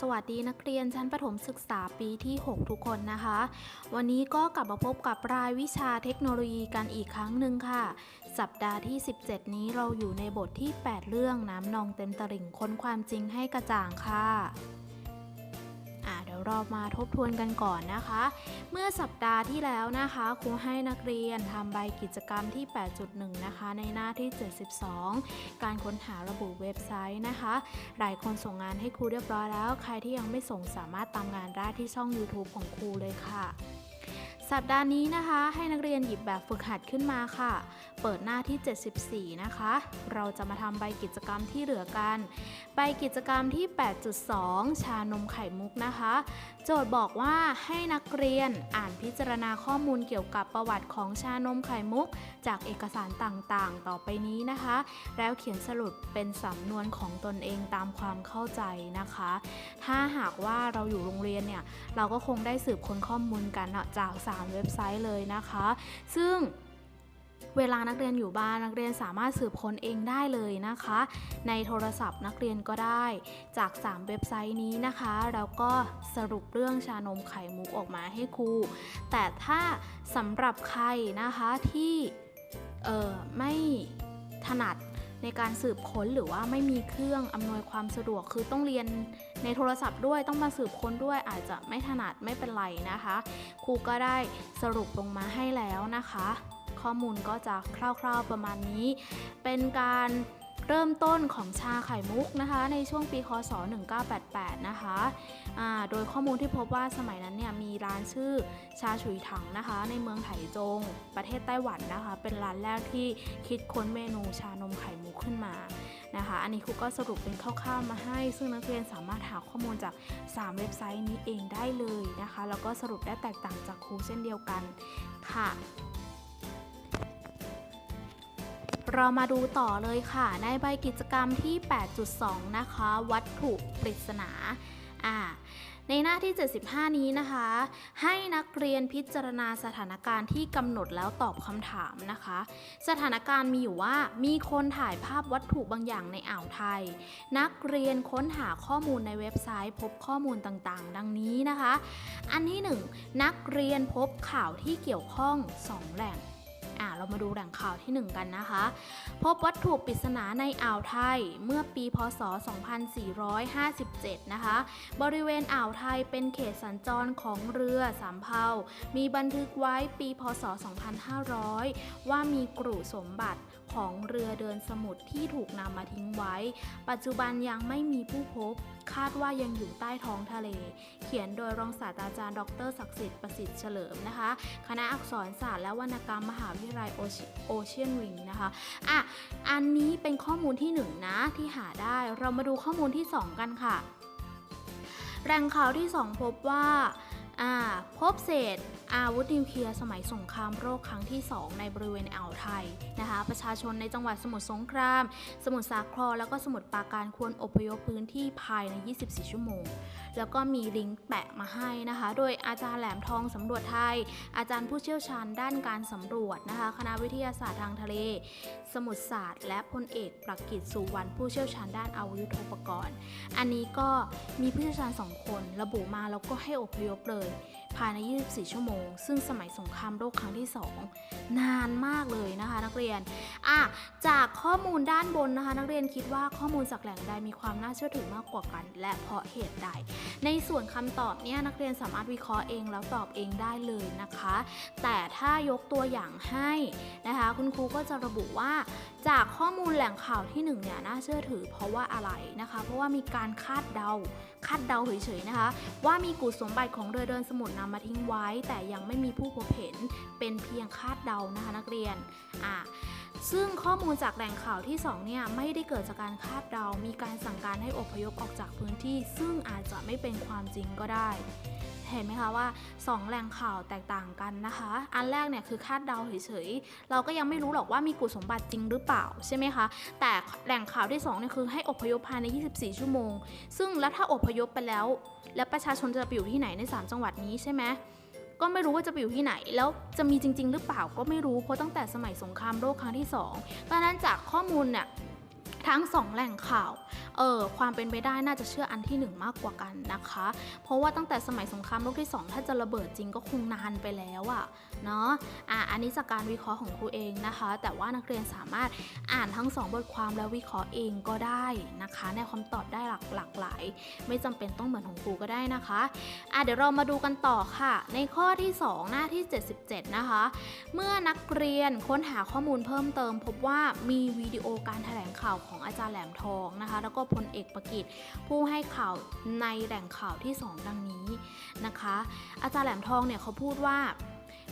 สวัสดีนักเรียนชั้นประถมศึกษาปีที่ 6 ทุกคนนะคะ วันนี้ก็กลับมาพบกับรายวิชาเทคโนโลยีกันอีกครั้งหนึ่งค่ะ สัปดาห์ที่ 17 นี้เราอยู่ในบทที่ 8 เรื่องน้ำนองเต็มตลิ่งค้นความจริงให้กระจ่างค่ะ อ่าเดี๋ยวเรามาทบทวนกันก่อนนะคะ เมื่อสัปดาห์ที่แล้วนะคะครูให้นักเรียนทำใบกิจกรรมที่ 8.1 นะคะ ในหน้าที่ 72 การค้นหาระบุเว็บไซต์นะคะ หลายคนส่งงานให้ครูเรียบร้อยแล้ว ใครที่ยังไม่ส่งสามารถตามงานได้ที่ช่อง YouTube ของครูเลยค่ะ สัปดาห์นี้นะคะให้นักเรียนหยิบแบบฝึกหัดขึ้นมาค่ะ เปิดหน้าที่ 74 นะคะ เราจะมาทำใบกิจกรรมที่เหลือกัน ใบกิจกรรมที่ 8.2 ชานมไข่มุกนะคะ โจทย์บอกว่าให้นักเรียนอ่านพิจารณาข้อมูลเกี่ยวกับประวัติของชานมไข่มุก จากเอกสารต่างๆ ต่อไปนี้นะคะ แล้วเขียนสรุปเป็นสำนวนของตนเองตามความเข้าใจนะคะ ถ้าหากว่าเราอยู่โรงเรียนเนี่ยเราก็คงได้สืบค้นข้อมูลกันเนาะจาก3 เว็บไซต์เลยนะคะ ซึ่งเวลานักเรียนอยู่บ้านนักเรียนสามารถสืบค้นเองได้เลยนะคะ ในโทรศัพท์นักเรียนก็ได้จาก 3 เว็บไซต์นี้นะคะแล้วก็สรุปเรื่องชานมไข่มุกออกมาให้ครู แต่ถ้าสำหรับใครนะคะที่เออไม่ถนัด ในการสืบค้นหรือว่าไม่มีเครื่องอำนวยความสะดวกคือต้องเรียนในโทรศัพท์ด้วยต้องมาสืบค้นด้วยอาจจะไม่ถนัดไม่เป็นไรนะคะ ครูก็ได้สรุปลงมาให้แล้วนะคะ ข้อมูลก็จะคร่าวๆประมาณนี้ เป็นการ เริ่มต้นของชาไข่มุกนะคะ ในช่วงปีคศ 1988 นะคะอ่าโดยข้อมูลที่พบว่าสมัยนั้นเนี่ยมีร้านชื่อชาฉุยถังนะคะ ในเมืองไถจง ประเทศไต้หวันนะคะ เป็นร้านแรกที่คิดค้นเมนูชานมไข่มุกขึ้นมานะคะ อันนี้ครูก็สรุปเป็นคร่าวๆมาให้ ซึ่งนักเรียนสามารถหาข้อมูลจาก 3 เว็บไซต์นี้เองได้เลยนะคะ แล้วก็สรุปได้แตกต่างจากครูเช่นเดียวกันค่ะ เรามาดูต่อเลยค่ะ ในใบกิจกรรมที่ 8.2 นะคะ วัตถุปริศนาอ่าในหน้าที่ 75 นี้นะคะ ให้นักเรียนพิจารณาสถานการณ์ที่กำหนดแล้วตอบคำถามนะคะ สถานการณ์มีอยู่ว่ามีคนถ่ายภาพวัตถุบางอย่างในอ่าวไทย นักเรียนค้นหาข้อมูลในเว็บไซต์ พบข้อมูลต่างๆ ดังนี้นะคะ อันที่ 1 นักเรียนพบข่าวที่เกี่ยวข้อง 2 แหล่ง อ่าเรามาดูแหล่งข่าวที่ 1 กันนะคะ พบวัตถุปริศนาในอ่าวไทยเมื่อปีพศ 2457 นะคะ บริเวณอ่าวไทยเป็นเขตสัญจรของเรือสำเภา มีบันทึกไว้ปีพศ 2500 ว่ามีกรุสมบัติของเรือเดินสมุทรที่ถูกนำมาทิ้งไว้ ปัจจุบันยังไม่มีผู้พบ คาดว่ายังอยู่ใต้ท้องทะเล เขียนโดยรองศาสตราจารย์ ดรศักดิ์สิทธิ์ประสิทธิ์เฉลิมนะคะ คณะอักษรศาสตร์และวรรณกรรมมหาวิทยาลัยโอเชียนวิงนะคะอะอันนี้เป็นข้อมูลที่1นงนะที่หาได้เรามาดูข้อมูลที่ 2 กันค่ะ แหล่งข่าวที่ 2 พบว่าพบเศษอาวุธนิวเคลียร์สมัยสงครามโรคครั้งที่ 2 ในบริเวณอ่าวไทยนะคะ ประชาชนในจังหวัดสมุทรสงคราม สมุทรสาครแล้วก็สมุทรปราการควรอพยพพื้นที่ภายใน 24 ชั่วโมง แล้วก็มีลิงก์แปะมาให้นะคะ โดยอาจารย์แหลมทองสำรวจไทย อาจารย์ผู้เชี่ยวชาญด้านการสำรวจนะคะ คณะวิทยาศาสตร์ทางทะเล สมุทรศาสตร์ และพลเอกประกิตสุวรรณผู้เชี่ยวชาญด้านอาวุธยุทโธปกรณ์ อันนี้ก็มีผู้เชี่ยวชาญสองคน ระบุมาแล้วก็ให้อพยพเลย ภายใน 24 ชั่วโมง ซึ่งสมัยสงครามโลกครั้งที่ 2 นานมากเลยนะคะนักเรียนอะจากข้อมูลด้านบนนะคะ นักเรียนคิดว่าข้อมูลจากแหล่งใดมีความน่าเชื่อถือมากกว่ากัน และเพราะเหตุใด ในส่วนคำตอบเนี่ยนักเรียนสามารถวิเคราะห์เองแล้วตอบเองได้เลยนะคะ แต่ถ้ายกตัวอย่างให้นะคะ คุณครูก็จะระบุว่า จากข้อมูลแหล่งข่าวที่1เนี่ยน่าเชื่อถือ เพราะว่าอะไรนะคะ เพราะว่ามีการคาดเดาคาดเดาเฉยๆนะคะ ว่ามีกุสมบัติของเรือเดินสมุทรนำมาทิ้งไว้ แต่ยังไม่มีผู้พบเห็น เป็นเพียงคาดเดานะคะนักเรียนอ่าซึ่งข้อมูลจากแหล่งข่าวที่ 2 เนี่ย ไม่ได้เกิดจากการคาดเดา มีการสั่งการให้อพยพออกจากพื้นที่ ซึ่งอาจจะไม่เป็นความจริงก็ได้ เห็นไหมคะว่า 2 แหล่งข่าวแตกต่างกันนะคะ อันแรกเนี่ยคือคาดเดาเฉยๆ เราก็ยังไม่รู้หรอกว่ามีกุสมบัติจริงหรือเปล่าใช่ไหมคะ แต่แหล่งข่าวที่2เนี่ยคือให้อพยพภายใน 24 ชั่วโมง ซึ่งแล้วถ้าอพยพไปแล้ว แล้วประชาชนจะไปอยู่ที่ไหนใน 3 จังหวัดนี้ใช่ไหมก็ไม่รู้ว่าจะไปอยู่ที่ไหน แล้วจะมีจริง ๆ หรือเปล่าก็ไม่รู้เพราะตั้งแต่สมัยสงครามโลกครั้งที่2เพราะนั้นจากข้อมูลเนี่ย ทั้งสองแหล่งข่าวเออความเป็นไปได้น่าจะเชื่ออันที่หนึ่งมากกว่ากันนะคะ เพราะว่าตั้งแต่สมัยสงครามโลกที่สองถ้าจะระเบิดจริงก็คงนานไปแล้วอะเนาะอะอันนี้จากการวิเคราะห์ของครูเองนะคะ แต่ว่านักเรียนสามารถอ่านทั้งสองบทความแล้ววิเคราะห์เองก็ได้นะคะในความตอบได้หลากหลากหลาย ไม่จำเป็นต้องเหมือนของครูก็ได้นะคะอะเดี๋ยวเรามาดูกันต่อค่ะ ในข้อที่ 2 หน้าที่ 77 นะคะ เมื่อนักเรียนค้นหาข้อมูลเพิ่มเติม พบว่ามีวิดีโอการแถลงข่าวของอาจารย์แหลมทองนะคะ แล้วก็พลเอกประกิตผู้ให้ข่าวในแหล่งข่าวที่ 2 ดังนี้นะคะ อาจารย์แหลมทองเนี่ยเขาพูดว่า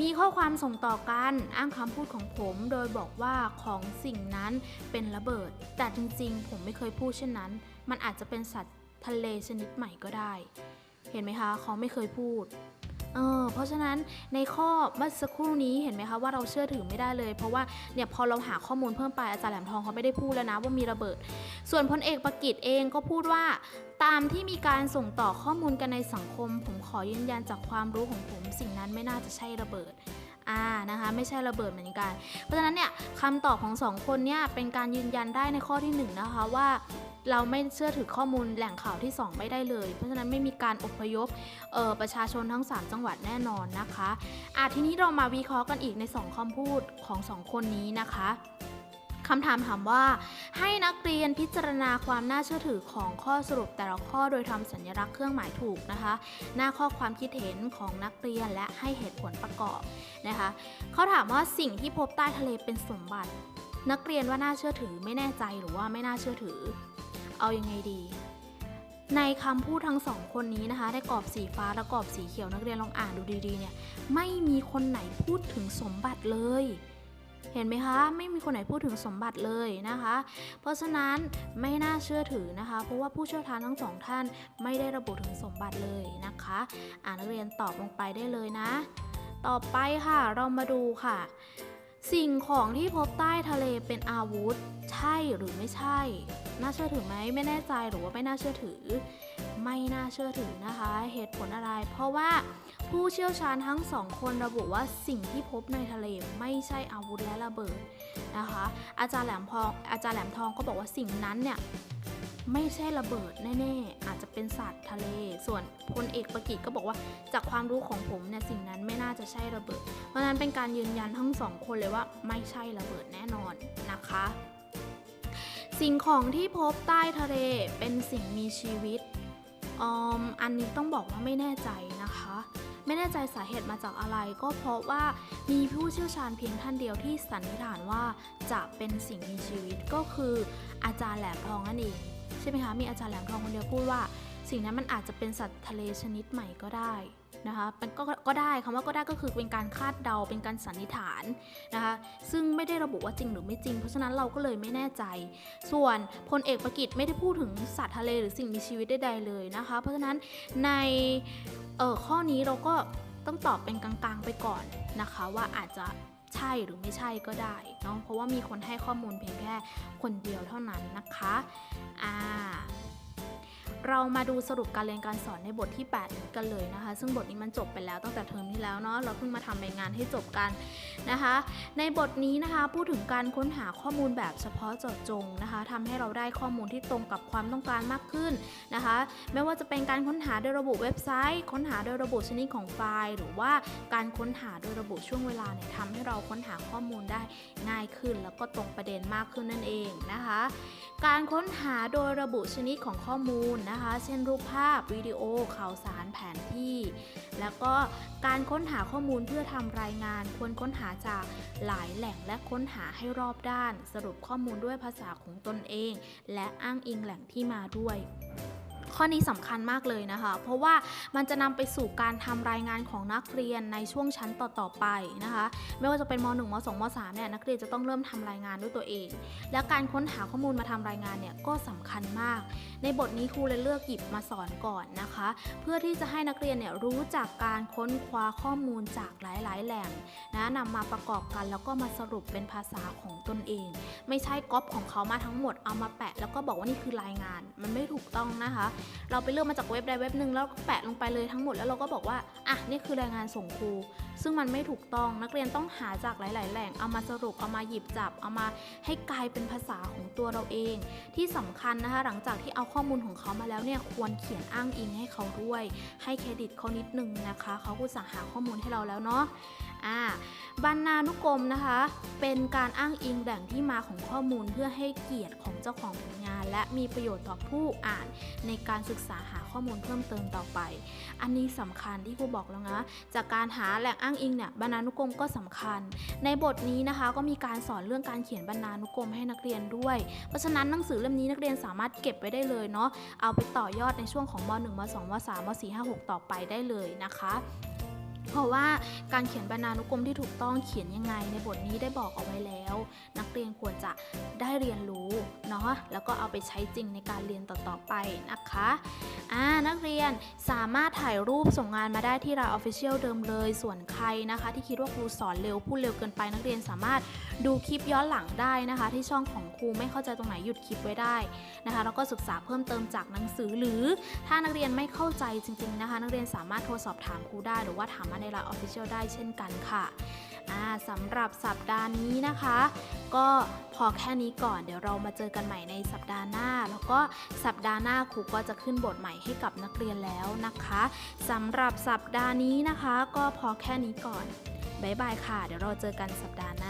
มีข้อความส่งต่อกันอ้างคำพูดของผมโดยบอกว่าของสิ่งนั้นเป็นระเบิด แต่จริงๆ ผมไม่เคยพูดเช่นนั้น มันอาจจะเป็นสัตว์ทะเลชนิดใหม่ก็ได้ เห็นไหมคะเขาไม่เคยพูด เออเพราะฉะนั้นในข้อเมื่อสักครู่นี้เห็นไหมคะว่าเราเชื่อถือไม่ได้เลย เพราะว่าเนี่ยพอเราหาข้อมูลเพิ่มไปอาจารย์แหลมทองเขาไม่ได้พูดแล้วนะว่ามีระเบิด ส่วนพลเอกประกิตเองก็พูดว่า ตามที่มีการส่งต่อข้อมูลกันในสังคม ผมขอยืนยันจากความรู้ของผม สิ่งนั้นไม่น่าจะใช่ระเบิด อานะคะ ไม่ใช่ระเบิดเหมือนกัน เพราะฉะนั้นเนี่ยคำตอบของสองคนเนี่ยเป็นการยืนยันได้ในข้อที่หนึ่งนะคะว่าเราไม่เชื่อถือข้อมูลแหล่งข่าวที่ 2 ไม่ได้เลย เพราะฉะนั้นไม่มีการอพยพออประชาชนทั้ง 3 จังหวัดแน่นอนนะคะอะทีนี้เรามาวิเคราะห์กันอีกใน 2คำพูดของ 2 คนนี้นะคะ คำถามถามว่า ให้นักเรียนพิจารณาความน่าเชื่อถือของข้อสรุปแต่ละข้อโดยทำสัญลักษณ์เครื่องหมายถูกนะคะ หน้าข้อความคิดเห็นของนักเรียนและให้เหตุผลประกอบนะคะเขาถามว่าสิ่งที่พบใต้ทะเลเป็นสมบัติ นักเรียนว่าน่าเชื่อถือไม่แน่ใจหรือว่าไม่น่าเชื่อถือ เอาอยังไงดี ในคำพูดทั้งสองคนนี้นะคะ ได้กรอบสีฟ้าและกรอบสีเขียวนักเรียนลองอ่านดูดีๆเนี่ยไม่มีคนไหนพูดถึงสมบัติเลย เห็นไหมคะ ไม่มีคนไหนพูดถึงสมบัติเลยนะคะ เพราะฉะนั้นไม่น่าเชื่อถือนะคะ เพราะว่าผู้เชี่ยวชาญทั้งสองท่านไม่ได้ระบุถึงสมบัติเลยนะคะ อ่านนักเรียนตอบลงไปได้เลยนะ ต่อไปค่ะ เรามาดูค่ะ สิ่งของที่พบใต้ทะเลเป็นอาวุธ ใช่หรือไม่ใช่ น่าเชื่อถือไหมไม่แน่ใจหรือว่าไม่น่าเชื่อถือ ไม่น่าเชื่อถือนะคะ เหตุผลอะไร เพราะว่าผู้เชี่ยวชาญทั้งสองคนระบุว่าสิ่งที่พบในทะเลไม่ใช่อาวุธและระเบิดนะคะ อาจารย์แหลมทองอาจารย์แหลมทองก็บอกว่าสิ่งนั้นเนี่ยไม่ใช่ระเบิดแน่ๆ อาจจะเป็นสัตว์ทะเล ส่วนพลเอกประกิตก็บอกว่าจากความรู้ของผมเนี่ยสิ่งนั้นไม่น่าจะใช่ระเบิด เพราะฉะนั้นเป็นการยืนยันทั้งสองคนเลยว่าไม่ใช่ระเบิดแน่นอนนะคะ สิ่งของที่พบใต้ทะเลเป็นสิ่งมีชีวิต อมอันนี้ต้องบอกว่าไม่แน่ใจนะคะ ไม่แน่ใจสาเหตุมาจากอะไร ก็เพราะว่ามีผู้เชี่ยวชาญเพียงท่านเดียวที่สันนิษฐานว่าจะเป็นสิ่งมีชีวิตก็คืออาจารย์แหลมทองนั่นเองใช่ไหมคะมีอาจารย์แหลมทองคนเดียวพูดว่า สิ่งนั้นมันอาจจะเป็นสัตว์ทะเลชนิดใหม่ก็ได้ นะคะเป็นก็ก็ได้คำว่าก็ได้ก็คือเป็นการคาดเดาเป็นการสันนิษฐานนะคะซึ่งไม่ได้ระบุว่าจริงหรือไม่จริง เพราะฉะนั้นเราก็เลยไม่แน่ใจ ส่วนพลเอกประกิตไม่ได้พูดถึงสัตว์ทะเลหรือสิ่งมีชีวิตใดๆเลยนะคะ เพราะฉะนั้นในเออข้อนี้เราก็ต้องตอบเป็นกลางๆไปก่อนนะคะว่าอาจจะใช่หรือไม่ใช่ก็ได้เนาะเพราะว่ามีคนให้ข้อมูลเพียงแค่คนเดียวเท่านั้นนะคะอ่า เรามาดูสรุปการเรียนการสอนในบทที่ 8 กันเลยนะคะ ซึ่งบทนี้มันจบไปแล้วตั้งแต่เทอมที่แล้วเนาะเราเพิ่งมาทำใบงานให้จบกันนะคะ ในบทนี้นะคะพูดถึงการค้นหาข้อมูลแบบเฉพาะเจาะจงนะคะทำให้เราได้ข้อมูลที่ตรงกับความต้องการมากขึ้นนะคะ ไม่ว่าจะเป็นการค้นหาโดยระบุเว็บไซต์ ค้นหาโดยระบุชนิดของไฟล์ หรือว่าการค้นหาโดยระบุช่วงเวลาเนี่ยทำให้เราค้นหาข้อมูลได้ง่ายขึ้น แล้วก็ตรงประเด็นมากขึ้นนั่นเองนะคะ การค้นหาโดยระบุชนิดของข้อมูลนะคะ เช่นรูปภาพวิดีโอข่าวสารแผนที่ แล้วก็การค้นหาข้อมูลเพื่อทำรายงาน ควรค้นหาจากหลายแหล่งและค้นหาให้รอบด้าน สรุปข้อมูลด้วยภาษาของตนเอง และอ้างอิงแหล่งที่มาด้วย ข้อนี้สำคัญมากเลยนะคะ เพราะว่ามันจะนำไปสู่การทำรายงานของนักเรียนในช่วงชั้นต่อๆไปนะคะ ไม่ว่าจะเป็นม .1 ม 2 ม 3 เนี่ยนักเรียนจะต้องเริ่มทำรายงานด้วยตัวเอง และการค้นหาข้อมูลมาทำรายงานเนี่ยก็สำคัญมาก ในบทนี้ครูเลยเลือกหยิบมาสอนก่อนนะคะ เพื่อที่จะให้นักเรียนเนี่ยรู้จักการค้นคว้าข้อมูลจากหลายๆ แหล่งนะนำมาประกอบกันแล้วก็มาสรุปเป็นภาษาของตนเอง ไม่ใช่ก๊อปของเขามาทั้งหมดเอามาแปะ แล้วก็บอกว่านี่คือรายงาน มันไม่ถูกต้องนะคะเราไปเลือกมาจากเว็บใดเว็บหนึ่งแล้วก็แปะลงไปเลยทั้งหมดแล้วเราก็บอกว่าอะนี่คือรายงานส่งครู ซึ่งมันไม่ถูกต้องนักเรียนต้องหาจากหลาย ๆ แหล่งเอามาสรุปเอามาหยิบจับ เอามาให้กลายเป็นภาษาของตัวเราเอง ที่สำคัญนะคะ หลังจากที่เอาข้อมูลของเขามาแล้วเนี่ยควรเขียนอ้างอิงให้เขาด้วย ให้เครดิตเขานิดนึงนะคะเขาอุตส่าห์หาข้อมูลให้เราแล้วเนาะ อ่าบรรณานุกรมนะคะ เป็นการอ้างอิงแหล่งที่มาของข้อมูลเพื่อให้เกียรติของเจ้าของผลงาน และมีประโยชน์ต่อผู้อ่านในการศึกษาหาข้อมูลเพิ่มเติมต่อไป อันนี้สำคัญที่ครูบอกแล้วนะ จากการหาแหล่งอ้างอิงเนี่ยบรรณานุกรมก็สำคัญ ในบทนี้นะคะก็มีการสอนเรื่องการเขียนบรรณานุกรมให้นักเรียนด้วย เพราะฉะนั้นหนังสือเล่มนี้นักเรียนสามารถเก็บไว้ได้เลยเนาะ เอาไปต่อยอดในช่วงของม .1 ม .2 ม .3 ม .4 5 6 ต่อไปได้เลยนะคะ เพราะว่าการเขียนบรรณานุกรมที่ถูกต้องเขียนยังไงในบทนี้ได้บอกเอาไว้แล้ว นักเรียนควรจะได้เรียนรู้เนาะแล้วก็เอาไปใช้จริงในการเรียนต่อๆไปนะคะอ่านักเรียนสามารถถ่ายรูปส่งงานมาได้ที่เรา Official เดิมเลย ส่วนใครนะคะ ที่คิดว่าครูสอนเร็วพูดเร็วเกินไป นักเรียนสามารถดูคลิปย้อนหลังได้นะคะ ที่ช่องของครูไม่เข้าใจตรงไหนหยุดคลิปไว้ได้นะคะแล้วก็ศึกษาเพิ่มเติมจากหนังสือหรือ ถ้านักเรียนไม่เข้าใจจริง ๆนะคะ นักเรียนสามารถโทรสอบถามครูได้หรือว่าถามมาในไลน์ Official ได้เช่นกันค่ะสำหรับสัปดาห์นี้นะคะ ก็พอแค่นี้ก่อนเดี๋ยวเรามาเจอกันใหม่ในสัปดาห์หน้า แล้วก็สัปดาห์หน้าครูก็จะขึ้นบทใหม่ให้กับนักเรียนแล้วนะคะสำหรับสัปดาห์นี้นะคะ ก็พอแค่นี้ก่อนบ๊ายบายค่ะ เดี๋ยวเราเจอกันสัปดาห์หน้า